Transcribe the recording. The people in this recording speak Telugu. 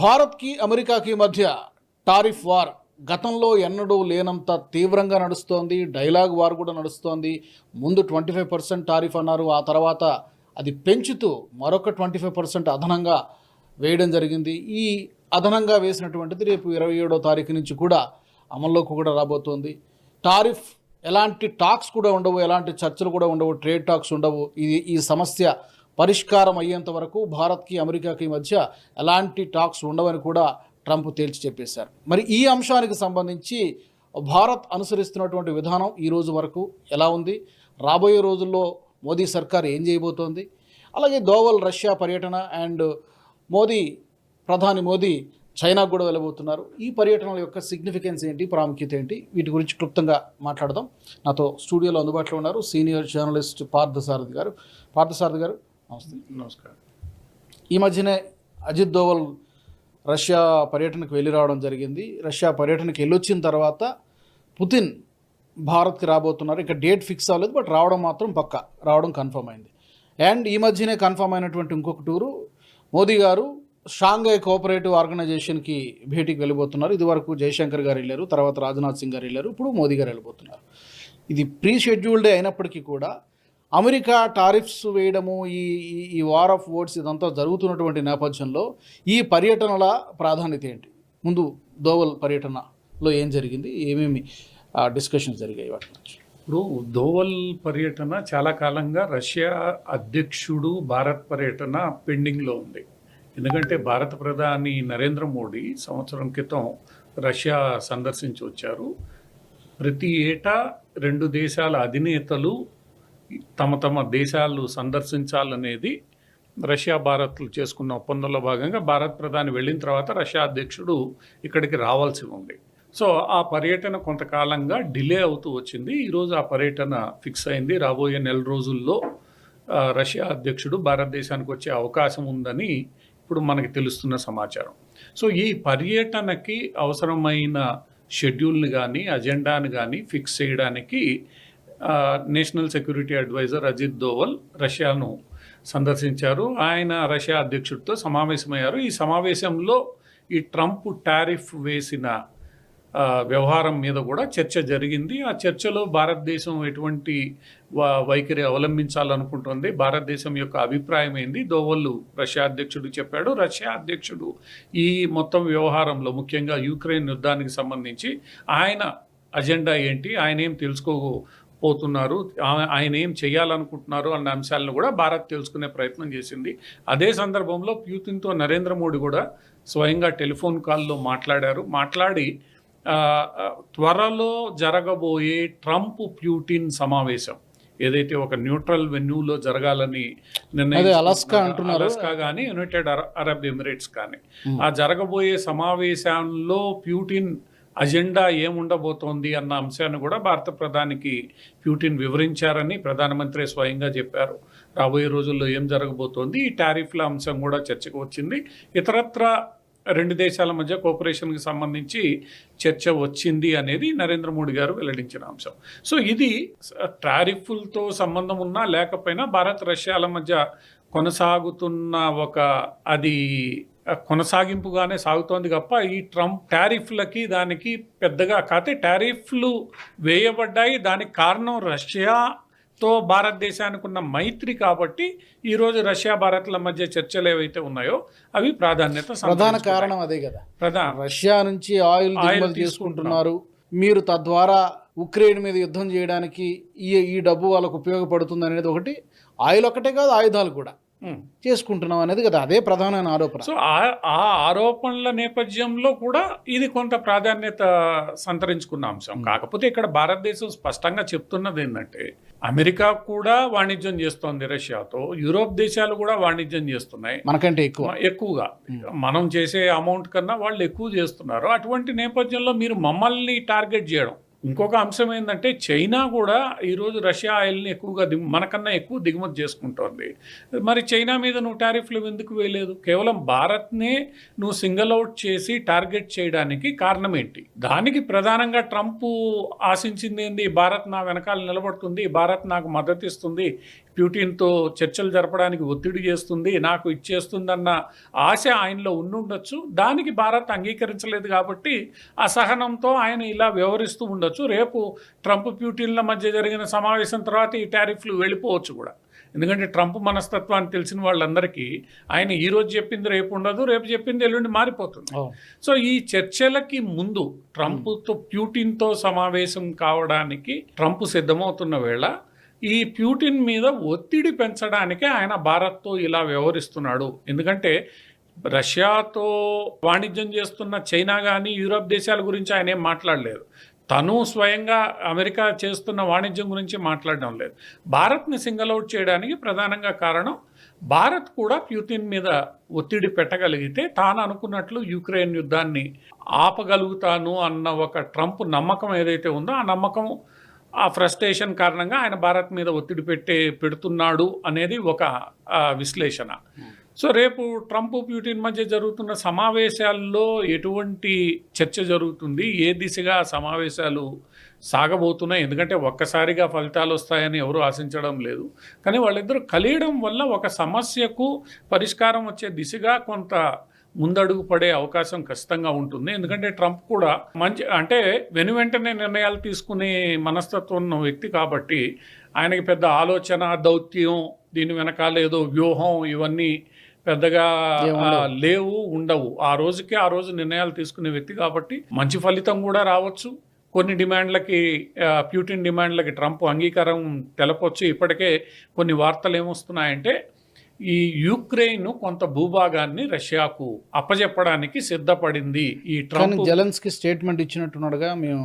భారత్కి అమెరికాకి మధ్య టారిఫ్ వార్ గతంలో ఎన్నడూ లేనంత తీవ్రంగా నడుస్తోంది. డైలాగ్ వార్ కూడా నడుస్తోంది. ముందు ట్వంటీ ఫైవ్ పర్సెంట్ టారిఫ్ అన్నారు. ఆ తర్వాత అది పెంచుతూ మరొక ట్వంటీ ఫైవ్ పర్సెంట్ అదనంగా వేయడం జరిగింది. ఈ అదనంగా వేసినటువంటిది రేపు ఇరవై ఏడో తారీఖు నుంచి కూడా అమల్లోకి కూడా రాబోతోంది. టారిఫ్ ఎలాంటి టాక్స్ కూడా ఉండవు ఎలాంటి చర్చలు కూడా ఉండవు ట్రేడ్ టాక్స్ ఉండవు. ఇది ఈ సమస్య పరిష్కారం అయ్యేంత వరకు భారత్కి అమెరికాకి మధ్య ఎలాంటి టాక్స్ ఉండవని కూడా ట్రంప్ తేల్చి చెప్పేశారు. మరి ఈ అంశానికి సంబంధించి భారత్ అనుసరిస్తున్నటువంటి విధానం ఈ రోజు వరకు ఎలా ఉంది? రాబోయే రోజుల్లో మోదీ సర్కార్ ఏం చేయబోతోంది? అలాగే దోవల్ రష్యా పర్యటన అండ్ మోదీ ప్రధాని మోదీ చైనాకు కూడా వెళ్ళబోతున్నారు. ఈ పర్యటనల యొక్క సిగ్నిఫికెన్స్ ఏంటి? ప్రాముఖ్యత ఏంటి? వీటి గురించి క్లుప్తంగా మాట్లాడదాం. నాతో స్టూడియోలో అందుబాటులో ఉన్నారు సీనియర్ జర్నలిస్ట్ పార్థసారథి గారు. పార్థసారథి గారు నమస్తే. నమస్కారం. ఈ మధ్యనే అజిత్ దోవల్ రష్యా పర్యటనకు వెళ్ళి రావడం జరిగింది. రష్యా పర్యటనకు వెళ్ళొచ్చిన తర్వాత పుతిన్ భారత్కి రాబోతున్నారు. ఇక డేట్ ఫిక్స్ అవ్వలేదు బట్ రావడం మాత్రం పక్క రావడం కన్ఫర్మ్ అయింది. అండ్ ఈ మధ్యనే కన్ఫర్మ్ అయినటువంటి ఇంకొక టూరు మోదీ గారు షాంఘై కోఆపరేటివ్ ఆర్గనైజేషన్కి భేటీకి వెళ్ళిపోతున్నారు. ఇదివరకు జయశంకర్ గారు వెళ్ళారు తర్వాత రాజ్నాథ్ సింగ్ గారు వెళ్ళారు ఇప్పుడు మోదీ గారు వెళ్ళిపోతున్నారు ఇది ప్రీ షెడ్యూల్డే అయినప్పటికీ కూడా అమెరికా టారిఫ్స్ వేయడము ఈ ఈ- వార్ ఆఫ్ వర్డ్స్ ఇదంతా జరుగుతున్నటువంటి నేపథ్యంలో ఈ పర్యటనల ప్రాధాన్యత ఏంటి? ముందు దోవల్ పర్యటనలో ఏం జరిగింది? ఏమేమి డిస్కషన్స్ జరిగాయి వాటి గురించి? ఇప్పుడు దోవల్ పర్యటన చాలా కాలంగా రష్యా అధ్యక్షుడు భారత్ పర్యటన పెండింగ్లో ఉంది. ఎందుకంటే భారత ప్రధాని నరేంద్ర మోడీ సంవత్సరం క్రితం రష్యా సందర్శించి వచ్చారు. ప్రతి ఏటా రెండు దేశాల అధినేతలు తమ తమ దేశాలు సందర్శించాలనేది రష్యా భారత్లు చేసుకున్న ఒప్పందంలో భాగంగా భారత్ ప్రధాని వెళ్ళిన తర్వాత రష్యా అధ్యక్షుడు ఇక్కడికి రావాల్సి ఉంది. సో ఆ పర్యటన కొంతకాలంగా డిలే అవుతూ వచ్చింది. ఈరోజు ఆ పర్యటన ఫిక్స్ అయింది. రాబోయే నెల రోజుల్లో రష్యా అధ్యక్షుడు భారతదేశానికి వచ్చే అవకాశం ఉందని ఇప్పుడు మనకి తెలుస్తున్న సమాచారం. సో ఈ పర్యటనకి అవసరమైన షెడ్యూల్ని కానీ అజెండాని కానీ ఫిక్స్ చేయడానికి national security adviser Ajit Doval రష్యాను సందర్శించారు. ఆయన రష్యా అధ్యక్షుడితో సమావేశమయ్యారు. ఈ సమావేశంలో ఈ ట్రంప్ టారిఫ్ వేసిన వ్యవహారం మీద కూడా చర్చ జరిగింది. ఆ చర్చలో భారతదేశం ఎటువంటి వైఖరి అవలంబించాలనుకుంటుంది? భారతదేశం యొక్క అభిప్రాయం ఏంది? దోవళ్ళు రష్యా అధ్యక్షుడు చెప్పాడు. రష్యా అధ్యక్షుడు ఈ మొత్తం వ్యవహారంలో ముఖ్యంగా యుక్రెయిన్ యుద్ధానికి సంబంధించి ఆయన అజెండా ఏంటి? ఆయన ఏం తెలుసుకో ఆ- ఆయన ఏం చేయాలనుకుంటున్నారు అన్న అంశాలను కూడా భారత్ తెలుసుకునే ప్రయత్నం చేసింది. అదే సందర్భంలో ప్యూతిన్తో నరేంద్ర మోడీ కూడా స్వయంగా టెలిఫోన్ కాల్లో మాట్లాడారు. మాట్లాడి త్వరలో జరగబోయే ట్రంప్ ప్యూటిన్ సమావేశం ఏదైతే ఒక న్యూట్రల్ వెన్యూలో జరగాలని అదే అలాస్కా అంటున్నారు. అలాస్కా కానీ యునైటెడ్ అర- అరబ్ ఎమిరేట్స్ కానీ ఆ జరగబోయే సమావేశంలో ప్యూటిన్ అజెండా ఏముండబోతోంది అన్న అంశాన్ని కూడా భారత ప్రధానికి ప్యూటిన్ వివరించారని ప్రధానమంత్రి స్వయంగా చెప్పారు. రాబోయే రోజుల్లో ఏం జరగబోతోంది? ఈ టారిఫ్ల అంశం కూడా చర్చకు వచ్చింది. ఇతరత్ర రెండు దేశాల మధ్య కోఆపరేషన్కి సంబంధించి చర్చ వచ్చింది అనేది నరేంద్ర మోడీ గారు వెల్లడించిన అంశం. సో ఇది టారిఫ్లతో సంబంధం ఉన్నా లేకపోయినా భారత్ రష్యాల మధ్య కొనసాగుతున్న ఒక అది కొనసాగింపుగానే సాగుతోంది తప్ప ఈ ట్రంప్ టారిఫ్లకి దానికి పెద్దగా కాకపోతే టారిఫ్లు వేయబడ్డాయి. దానికి కారణం రష్యాతో భారతదేశానికి ఉన్న మైత్రి కాబట్టి ఈరోజు రష్యా భారత్ల మధ్య చర్చలు ఏవైతే ఉన్నాయో అవి ప్రాధాన్యత ప్రధాన. కారణం అదే కదా. ప్రధాన రష్యా నుంచి ఆయిల్ దిగుమతి చేసుకుంటున్నారు. మీరు తద్వారా ఉక్రెయిన్ మీద యుద్ధం చేయడానికి ఈ ఈ డబ్బు వాళ్ళకు ఉపయోగపడుతుంది అనేది ఒకటి. ఆయిల్ ఒక్కటే కాదు ఆయుధాలు కూడా. చేసుకుంటున్నాం అనేది కదా అదే ప్రధానమైన ఆరోపణ. సో ఆ ఆరోపణల నేపథ్యంలో కూడా ఇది కొంత ప్రాధాన్యత సంతరించుకున్న అంశం. కాకపోతే ఇక్కడ భారతదేశం స్పష్టంగా చెప్తున్నది ఏంటంటే అమెరికా కూడా వాణిజ్యం చేస్తోంది రష్యాతో యూరోప్ దేశాలు కూడా వాణిజ్యం చేస్తున్నాయి. మనకంటే ఎక్కువ. ఎక్కువగా. మనం చేసే అమౌంట్ కన్నా వాళ్ళు ఎక్కువ చేస్తున్నారు. అటువంటి నేపథ్యంలో మీరు మమ్మల్ని టార్గెట్ చేయడం ఇంకొక అంశం ఏంటంటే చైనా కూడా ఈరోజు రష్యా ఆయిల్ని ఎక్కువగా దిగు మనకన్నా ఎక్కువ దిగుమతి చేసుకుంటోంది. మరి చైనా మీద నువ్వు టారిఫ్లు ఎందుకు వేయలేదు? కేవలం భారత్నే నువ్వు సింగల్ అవుట్ చేసి టార్గెట్ చేయడానికి కారణం ఏంటి దానికి ప్రధానంగా ట్రంప్ ఆశించింది ఏంది? భారత్ నా వెనకాల నిలబడుతుంది భారత్ నాకు మద్దతు ఇస్తుంది ప్యూటిన్తో చర్చలు జరపడానికి ఒత్తిడి చేస్తుంది నాకు ఇచ్చేస్తుందన్న ఆశ ఆయనలో ఉండుండొచ్చు. దానికి భారత్ అంగీకరించలేదు కాబట్టి అసహనంతో ఆయన ఇలా వ్యవహరిస్తూ ఉండొచ్చు. రేపు ట్రంప్ ప్యూటిన్ల మధ్య జరిగిన సమావేశం తర్వాత ఈ టారిఫ్లు వెళ్ళిపోవచ్చు కూడా. ఎందుకంటే ట్రంప్ మనస్తత్వాన్ని తెలిసిన వాళ్ళందరికీ ఆయన ఈ రోజు చెప్పింది రేపు ఉండదు రేపు చెప్పింది ఎల్లుండి మారిపోతుంది. సో ఈ చర్చలకి ముందు ట్రంప్తో ప్యూటిన్తో సమావేశం కావడానికి ట్రంప్ సిద్ధమవుతున్న వేళ ఈ ప్యూటిన్ మీద ఒత్తిడి పెంచడానికే ఆయన భారత్తో ఇలా వ్యవహరిస్తున్నాడు. ఎందుకంటే రష్యాతో వాణిజ్యం చేస్తున్న చైనా కానీ యూరప్ దేశాల గురించి ఆయన ఏం మాట్లాడలేదు. తను స్వయంగా అమెరికా చేస్తున్న వాణిజ్యం గురించి మాట్లాడడం లేదు. భారత్ని సింగల్ అవుట్ చేయడానికి ప్రధానంగా కారణం భారత్ కూడా ప్యూటిన్ మీద ఒత్తిడి పెట్టగలిగితే తాను అనుకున్నట్లు యుక్రెయిన్ యుద్ధాన్ని ఆపగలుగుతాను అన్న ఒక ట్రంప్ నమ్మకం ఏదైతే ఉందో ఆ నమ్మకం ఆ ఫ్రస్ట్రేషన్ కారణంగా ఆయన భారత్ మీద ఒత్తిడి పెట్టే పెడుతున్నాడు అనేది ఒక విశ్లేషణ. సో రేపు ట్రంప్ ప్యూటిన్ మధ్య జరుగుతున్న సమావేశాల్లో ఎటువంటి చర్చ జరుగుతుంది? ఏ దిశగా సమావేశాలు సాగబోతున్నాయి? ఎందుకంటే ఒక్కసారిగా ఫలితాలు వస్తాయని ఎవరు ఆశించడం లేదు. కానీ వాళ్ళిద్దరూ కలియడం వల్ల ఒక సమస్యకు పరిష్కారం వచ్చే దిశగా కొంత ముందడుగు పడే అవకాశం ఖచ్చితంగా ఉంటుంది. ఎందుకంటే ట్రంప్ కూడా మంచి అంటే వెను వెంటనే నిర్ణయాలు తీసుకునే మనస్తత్వం ఉన్న వ్యక్తి కాబట్టి ఆయనకి పెద్ద ఆలోచన దౌత్యం దీని వెనకాల ఏదో వ్యూహం ఇవన్నీ పెద్దగా. లేవు ఉండవు. ఆ రోజుకి ఆ రోజు నిర్ణయాలు తీసుకునే వ్యక్తి కాబట్టి మంచి ఫలితం కూడా రావచ్చు. కొన్ని డిమాండ్లకి ప్యూటిన్ డిమాండ్లకి ట్రంప్ అంగీకారం తెలపొచ్చు. ఇప్పటికే కొన్ని వార్తలు ఏమొస్తున్నాయంటే ఈ యుక్రెయిన్ కొంత భూభాగాన్ని రష్యాకు అప్పజెప్పడానికి సిద్ధపడింది ఈ ట్రంప్. జలన్స్కి స్టేట్మెంట్ ఇచ్చినట్టున్నాడుగా మేము